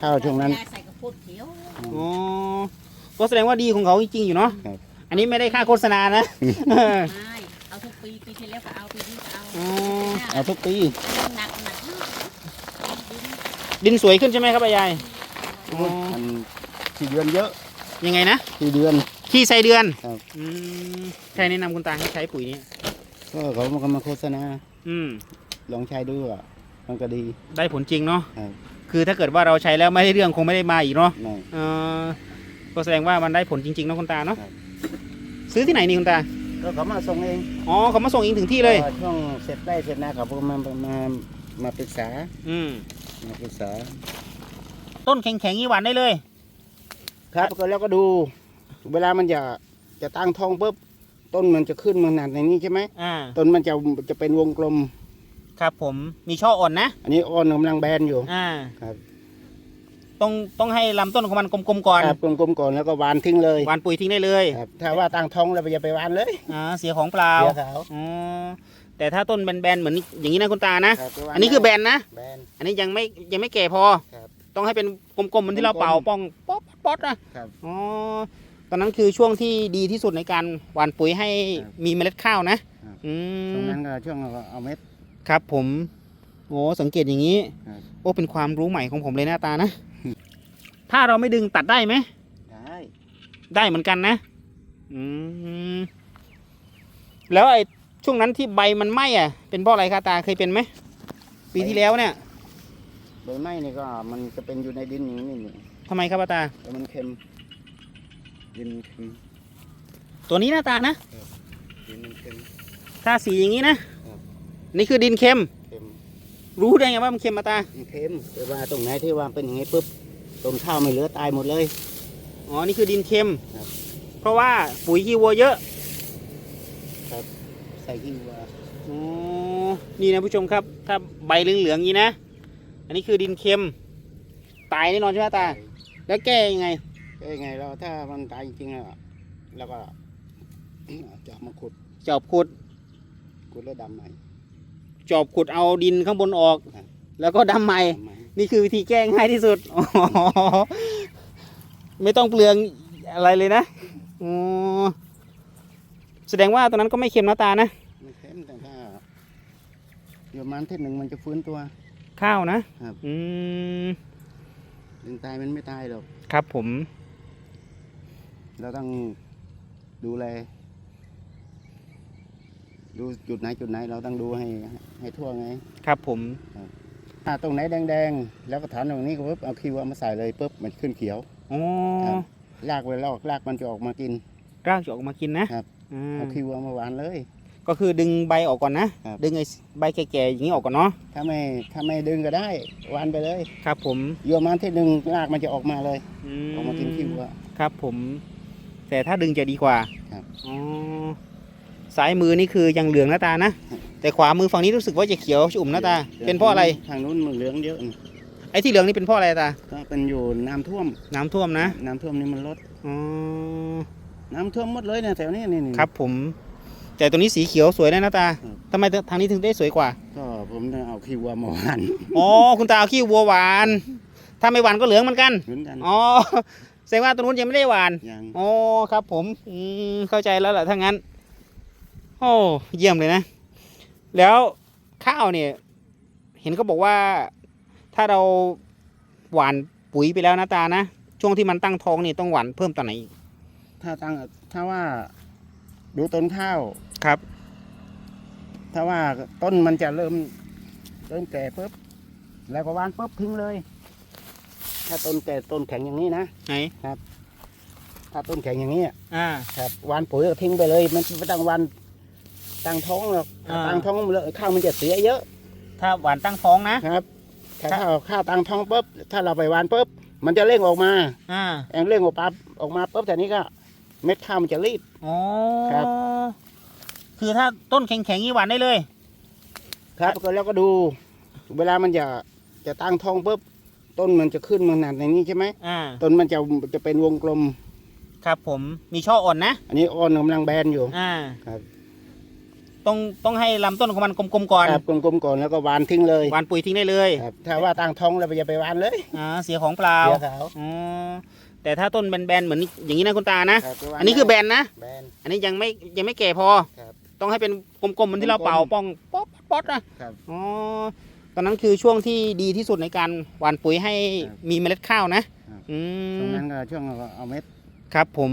ข้าวช่วงนั้นยายใส่กระพุดเขียวอ๋อก็แสดงว่าดีของเขาจริงๆอยู่เนาะครับ อันนี้ไม่ได้ค่าโฆษณานะ ไม่เอาทุกปีปีที่แล้วก็เอาปีนี้ก็เอาอ๋อ เอาทุกปีหนักหนักมากดินดินสวยขึ้นใช่ไหมครับยายอ๋อมันสี่เดือนเยอะยังไงนะสี่เดือน ขี้ไส้เดือนครับ อืมใครแนะนำคุณตาให้ใช้ปุ๋ยนี้ ก็เขามามาโฆษณาอืม ลองใช้ดูอะมันก็ดี ได้ผลจริงเนาะครับ คือถ้าเกิดว่าเราใช้แล้วไม่ได้เรื่องคงไม่ได้มาอีกเนาะหน่อยเออก็แสดงว่ามันได้ผลจริงๆเนาะคุณตาเนาะครับซื้อที่ไหนนี่คุณตาก็เขามาส่งเองอ๋อเขามาส่งเองถึงที่เลย พอช่วงเสร็จได้เสร็จนะเขาก็มามามามาปรึกษาอืมมาปรึกษา ต้นแข็งๆนี่หวานได้เลย ครับก็แล้วก็ดู เวลามันจะจะตั้งท้องปุ๊บต้นมันจะขึ้นมาหนาดในนี้ใช่ไหมอ่า ต้นมันจะจะเป็นวงกลม ครับผมมีช่ออ่อนนะ อันนี้อ่อนกำลังแบนอยู่ อ่าครับ ต้องต้องให้ลำต้นของมันกลมๆก่อนครับกลมๆก่อนแล้วก็หวานทิ้งเลย หวานปุ๋ยทิ้งได้เลยครับ ถ้าว่าตั้งท้องแล้วอย่าไปหวานเลยอ่าเสียของเปล่าเสียขาวอ๋อแต่ถ้าต้นแบนๆเหมือนอย่างนี้นะคุณตานะ ครับไปหวาอันนี้คือแบนนะ แบน อันนี้ยังไม่ยังไม่แก่พอ ครับต้องให้เป็นกลมๆเหมือนที่เรากลมๆเป่าป้องป๊อปป๊อปนะครับอ๋อตอนนั้นคือช่วงที่ดีที่สุดในการหว่านปุ๋ยให้ครับมีเมล็ดข้าวนะครับ อืตรงมนั้นก็ช่วงเราก็เอาเม็ด ครับผมโอ้สังเกตอย่างนี้ ครับ โอ้เป็นความรู้ใหม่ของผมเลยหน้าตานะ ถ้าเราไม่ดึงตัดได้ไหม ได้ได้เหมือนกันนะ อืม แล้วไอ้ช่วงนั้นที่ใบมันไหม้อะ เป็นเพราะอะไรคะตาเคยเป็นไหม ปีที่แล้วเนี่ยใบไม้นี่ก็มันจะเป็นอยู่ในดินอย่างนี้นี่ทำไมครับป้าตา แต่มันเค็ม ดินมันเค็มตัวนี้หน้าตานะ ดินมันเค็ม ถ้าสีอย่างนี้นะครับ นี่คือดินเค็ม เค็มรู้ได้ไงว่ามันเค็มมาตา มันเค็มแต่ว่าตรงไหนที่ว่าเป็นอย่างนี้ปุ๊บต้นข้าวไม่เหลือตายหมดเลย อ๋อ นี่คือดินเค็ม ครับ เพราะว่าปุ๋ยขี้วัวเยอะใส่ขี้วัวอ๋อ นี่นะผู้ชมครับ ถ้าใบเหลืองๆอย่างนี้นะ อันนี้คือดินเค็ม ตายแน่นอนใช่ไหมตา แล้วแก้ยังไงเอ้ยไงเราถ้ามันตายจริงๆแล้วเราก็ จะเอามาขุด จอบขุดขุดแล้วดำใหม่ จอบขุดเอาดินข้างบนออกครับแล้วก็ดำใหม่ดำใหม่ นี่คือวิธีแก้ง่ายที่สุดอ๋อไม่ต้องเปลืองอะไรเลยนะอ๋อแสดงว่าตอนนั้นก็ไม่เค็มนะตานะไม่เค็มแต่ถ้าอยู่ประมาณที่หนึ่งมันจะฟื้นตัว ข้าวนะครับ อืมถึงตายมันไม่ตายหรอก ครับผม เราต้องดูแล ดูจุดไหนจุดไหนเราต้องดูให้ให้ทั่วไง ครับผมถ้าตรงไหนแดงๆ แล้วก็ฐานตรงนี้ก็ปุ๊บเอาคิวเอามาใส่เลยปุ๊บมันขึ้นเขียวอ๋อครับรากเวลาออกรากมันจะออกมากินรากจะออกมากินนะครับอืมเอาคิวเอามาหวานเลย ก็คือดึงใบออกก่อนนะ ครับ ดึงไอ้ใบแก่ๆอย่างนี้ออกก่อนเนาะ ถ้าไม่ถ้าไม่ดึงก็ได้หวานไปเลยครับผมโยมมันที่หนึ่งรากมันจะออกมาเลยมออกมากินคิวอะ ครับผม แต่ถ้าดึงจะดีกว่าครับ อ๋อ ซ้ายมือนี่คือยังเหลืองนะตานะ แต่ขวามือฝั่งนี้รู้สึกว่าจะเขียวชุ่มนะตา เป็นเพราะอะไร ทางนู้นมันเหลืองเยอะนะไอ้ที่เหลืองนี่เป็นเพราะอะไรตา ก็เป็นอยู่น้ำท่วม น้ำท่วมนะ น้ำท่วมนี่มันลด อ๋อ น้ำท่วมหมดเลยเนี่ยแถวนี้นี่นี่ ครับผม แต่ตัวนี้สีเขียวสวยนะนะตาครับ ทำไมทางนี้ถึงได้สวยกว่า ก็ผมจะเอาคิวเอามาหวานอ๋อ คุณตาเอาขี้วัวหวาน ถ้าไม่หวานก็เหลืองเหมือนกัน เหมือนกันอ๋อ แสดงว่าตัวนู้นยังไม่ได้หวานอย่างอ๋อ ครับผม อืม เข้าใจแล้วแหละถ้างั้น โอ้เยี่ยมเลยนะ แล้วข้าวเนี่ย เห็นเขาบอกว่าถ้าเราหว่านปุ๋ยไปแล้วนะตานะ ช่วงที่มันตั้งท้องนี่ต้องหว่านเพิ่มตอนไหนอีกถ้าตั้งถ้าว่าดูต้นข้าว ครับ ถ้าว่าต้นมันจะเริ่ม เริ่มแก่ปุ๊บแล้วก็หวานปุ๊บทิ้งเลย ถ้าต้นแก่ต้นแข็งอย่างนี้นะไหนถ้าต้นแข็งอย่างนี้อ่า ครับหวานปุ๋ยก็ทิ้งไปเลย มันไม่ต้องหวาน ตั้งท้องหรอกถ้าอ่า ตั้งท้องเลยข้าวมันจะเสียเยอะถ้าหว่านตั้งท้องนะ ครับถ้าครับ ข้าวข้าวตั้งท้องปุ๊บถ้าเราไปหวานปุ๊บมันจะเร่งออกมาอ่าเองเร่งออกมาออกมาปุ๊บแต่นี้ก็ เม็ดข้าวมันจะรีบ อ๋อครับ คือถ้าต้นแข็งๆนี่หว่านได้เลย ครับก็แล้วก็ดู เวลามันจะจะตั้งท้องปุ๊บต้นมันจะขึ้นมาหนาดในนี้ใช่ไหมอ่า ต้นมันจะจะเป็นวงกลม ครับผมมีช่ออ่อนนะ อันนี้อ่อนกำลังแบนอยู่ อ่า ครับ ต้องต้องให้ลำต้นของมันกลมๆก่อนครับกลมๆก่อนแล้วก็หวานทิ้งเลยหวานปุ๋ยทิ้งได้เลยครับถ้าว่าตั้งท้องแล้วอย่าไปหวานเลยอ่าเสียของเปล่าเดี๋ยวเขาอ๋อแต่ถ้าต้นแบนๆเหมือนอย่างนี้นะคุณตานะครับไปหวาอันนี้คือแบนนะแบนอันนี้ยังไม่ยังไม่แก่พอครับต้องให้เป็นกลมๆเหมือนที่เรากลมๆเป่าป้องป๊อปป๊อปนะครับอ๋อตอนนั้นคือช่วงที่ดีที่สุดในการหว่านปุ๋ยให้ครับมีเมล็ดข้าวนะครับอืตรงมนั้นก็ช่วงเอาเม็ดครับผม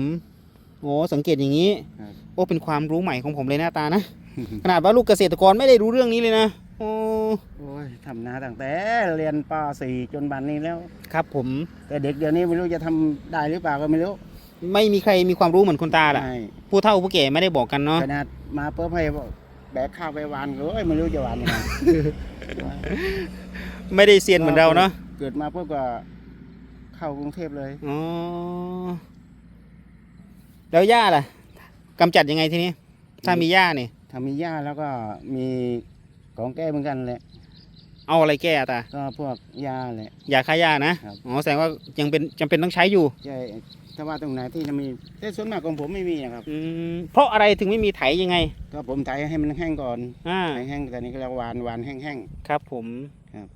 โอ้สังเกตอย่างนี้ครับโอ้เป็นความรู้ใหม่ของผมเลยหน้าตานะ ขนาดว่าลูกเกษตรกรไม่ได้รู้เรื่องนี้เลยนะโอ้โอ้ยทำนาตั้งแต่เรียนป .4 จนบัดนี้แล้ว ครับผม แต่เด็กเดี๋ยวนี้ไม่รู้จะทำได้หรือเปล่าก็ไม่รู้ไม่มีใครมีความรู้เหมือนคุณตาล่ะ ใช่ผู้เฒ่าผู้แก่ไม่ได้บอกกันเนาะขนาดมาเพิ่มให้แบกข้าวไปหวานก็เอ้ยไม่รู้จะหวานยังไง ไม่ได้เซียนเหมือนเราเนาะเกิดมาเพิ่ก็เข้ากรุงเทพเลย อ๋อแล้วหญ้าล่ะกำจัดยังไงทีนี้ ถ้ามีหญ้าเนี่ย ทำมีหญ้าแล้วก็มีของแก้เหมือนกันแหละเอาอะไรแก้อะตาก็พวกยาแหละ ยาฆ่าหญ้านะ ครับ อ๋อ แสดงว่ายังเป็นจำเป็นต้องใช้อยู่ ใช่ถ้าว่าตรงไหนที่จะมีแต่ส่วนมากของผมไม่มีนะครับ อืม เพราะอะไรถึงไม่มีไถยังไง ก็ผมไถให้มันแห้งก่อนอ่า ไถแห้งแต่นี้ก็เราหวานหวานแห้ง ครับผมครับ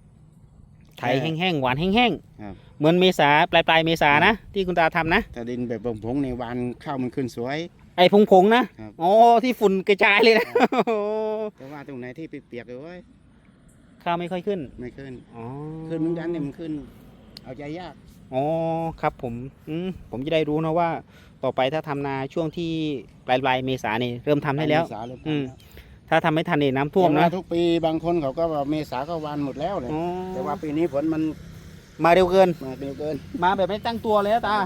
ไถแห้งๆ หวานแห้งครับ ๆ เหมือนเมษาปลายปลายๆเมษานะ ที่คุณตาทำนะๆถ้าดินแบบผงๆในหวานข้าวมันขึ้นสวย ไอ้ผงๆนะ ครับ อ๋อ ที่ฝุ่นกระจายเลยนะโอ้แต่ว่าตรงไหนที่เปียกๆเลยเว้ยข้าวไม่ค่อยขึ้น ไม่ขึ้น อ๋อขึ้นเหมือนกันเนี่ยมันขึ้น เอาใจยาก อ๋อ ครับผม อืม ผมจะได้รู้นะว่า ต่อไปถ้าทำนาช่วงที่ปลายปลายๆเมษาเนี่ยเริ่มทำได้แล้ว เมษาเริ่มอืทำมแล้วถ้าทำไม่ทันเนี่ยน้ำท่วมแต่นะว่าทุกปีบางคนเขาก็ว่าเมษาก็หวานหมดแล้วเลยอ๋อ แต่ว่าปีนี้ฝนมันมาเร็วเกิน มาเร็วเกิน มาแบบไม่ตั้งตัวเลยนะตา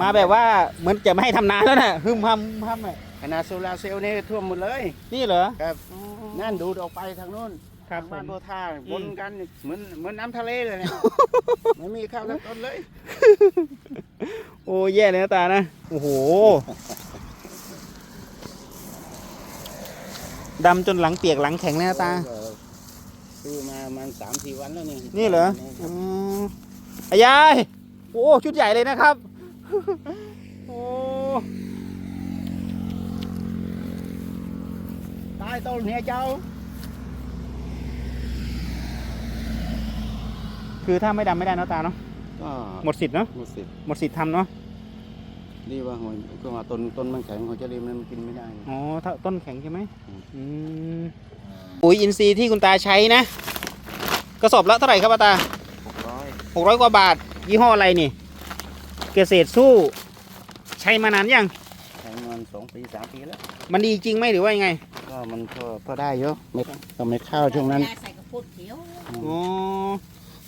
มาแบบว่าเหมือนจะไม่ให้ทำนาแล้วนะฮึมฮัมฮึมฮัมอะขนาดโซลาร์เซลล์นี่ท่วมหมดเลย นี่เหรอ ครับอ๋อนั่นดูดออกไปทางโน้นครับทางบ้านผมโพธาบนกันเหมือนเหมือนน้ำทะเลเลยเนี่ย ไม่มีข้าวทั้งต้นเลย โอ้แย่เลยนะตานะ โอ้โหดำจนหลังเปียกหลังแข็งเลยนะตา ซื้อมามันสามสี่วันแล้วนี่นี่เหรออ๋ออายาย โอ้ ชุดใหญ่เลยนะครับ โอ้ใต้ต้นเนี่ยเจ้า คือถ้าไม่ดำไม่ได้เนอะตาเนาะก็หมดสิทธิ์เนาะหมดสิทธิ์หมดสิทธิ์ทำเนาะดีว่าหอยก็ว่าต้นต้นมันแข็งเขาจะรีบมันกินไม่ได้อ๋อถ้าต้นแข็งใช่ไหมอืมอืมปุ๋ยอินทรีย์ที่คุณตาใช้นะ กระสอบละเท่าไหร่ครับป้าตาหกร้อยหกร้อยกว่าบาท ยี่ห้ออะไรนี่ เกษตรสู้ ใช้มานานยัง ใช้มันสองปีสามปีแล้ว มันดีจริงไหมหรือว่ายังไงก็มันก็พอได้เยอะเม็ดก็เม็ดข้าวช่วงนั้นใส่กระพุดเขียวอ๋อ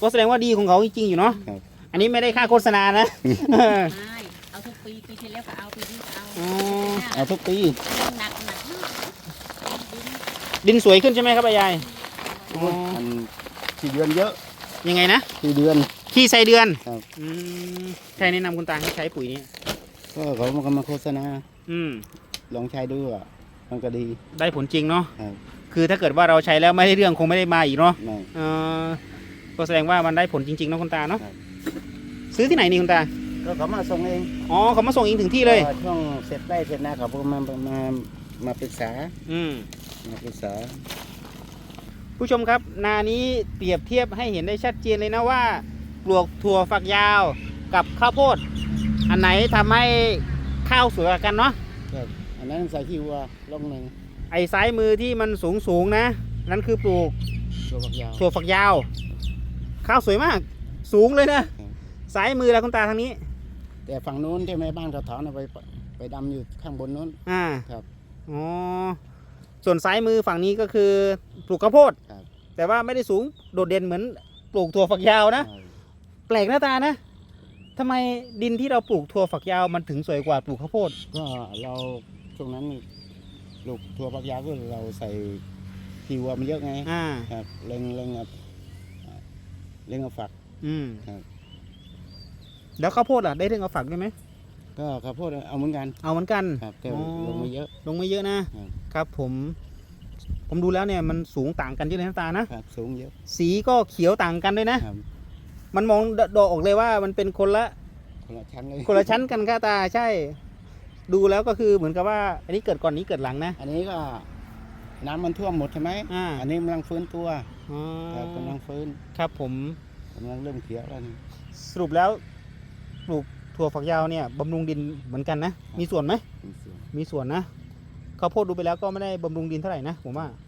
ก็แสดงว่าดีของเขาจริงๆอยู่เนาะครับ อันนี้ไม่ได้ค่าโฆษณานะ ไม่เอาทุกปีปีที่แล้วก็เอาปีนี้ก็เอาอ๋อ เอาทุกปีหนักหนักดินดินสวยขึ้นใช่ไหมครับป้ายายอ๋อมันสี่เดือนเยอะยังไงนะสี่เดือน ขี้ไส้เดือนครับ อืมใครแนะนำคุณตาให้ใช้ปุ๋ยนี้ ก็เขามาก็มาโฆษณาอืม ลองใช้ดูอะมันก็ดี ได้ผลจริงเนาะ ครับ คือถ้าเกิดว่าเราใช้แล้วไม่ได้เรื่องคงไม่ได้มาอีกเนาะไม่ เออก็แสดงว่ามันได้ผลจริงๆเนาะคุณตาเนาะ ครับ ซื้อที่ไหนนี่คุณตา ก็เขามาส่งเองอ๋อเขามาส่งเองถึงที่เลย ก็ช่วงเสร็จไร่เสร็จนาเขาก็มามามาปรึกษาอืม มาปรึกษา ผู้ชมครับ นานี้เปรียบเทียบให้เห็นได้ชัดเจนเลยนะว่าป ลวกถั่วฝักยาวกับข้าวโพด อันไหนทำให้ข้าวสวยกว่ากันเนาะอันนั้นใส่ขี้วัวลงหนึ่งไอ้ซ้ายมือที่มันสูงสูงๆนะ นั่นคือปลูกตัวฝักยาวถั่วฝักยาว ข้าวสวยมาก สูงเลยนะครับซ้ายมือแล้วคุณตาทางนี้ แต่ฝั่งนู้นที่แม่บ้านเขาถอนเอาไปไปดำอยู่ข้างบนนู้นอ่าครับอ๋อส่วนซ้ายมือฝั่งนี้ก็คือปลูกข้าวโพดครับแต่ว่าไม่ได้สูงโดดเด่นเหมือนปลูกถั่วฝักยาวนะใช่ แปลกหน้าตานะทำไมดินที่เราปลูกถั่วฝักยาวมันถึงสวยกว่าปลูกข้าวโพด ก็เราช่วงนั้นลูกถั่วฝักยาวก็เราใส่ขี้วัวมันเยอะไงอ่า ครับเล็งเล็งเอาเล็งเอาฝัก อืมครับ แล้วข้าวโพดล่ะได้เรื่องเอาฝักด้วยไหม ก็ข้าวโพดเอาเหมือนกันเอาเหมือนกัน ครับแต่อ๋อ ลงไม่เยอะ ลงไม่เยอะนะ ครับ ครับผม ผมดูแล้วเนี่ยมันสูงต่างกันเยอะเลยน้าตานะ ครับ สูงเยอะ สีก็เขียวต่างกันด้วยนะ ครับ มันมองเดาะออกเลยว่ามันเป็นคนละคนละชั้นเลยคนละชั้นกันค่ะตาใช่ ดูแล้วก็คือเหมือนกับว่า อันนี้เกิดก่อนนี้เกิดหลังนะ อันนี้ก็ น้ำมันท่วมหมดใช่ไหมอ่าอันนี้กำลังฟื้นตัวอ๋อครับกำลังฟื้นครับผมกำลังเริ่มเขียวแล้วนี่สรุปแล้วปลูกถั่วฝักยาวเนี่ยบำรุงดินเหมือนกันนะ มีส่วนไหม มีส่วนมีส่วนนะข้าวโพดดูไปแล้วก็ไม่ได้บำรุงดินเท่าไหร่นะผมว่าครับ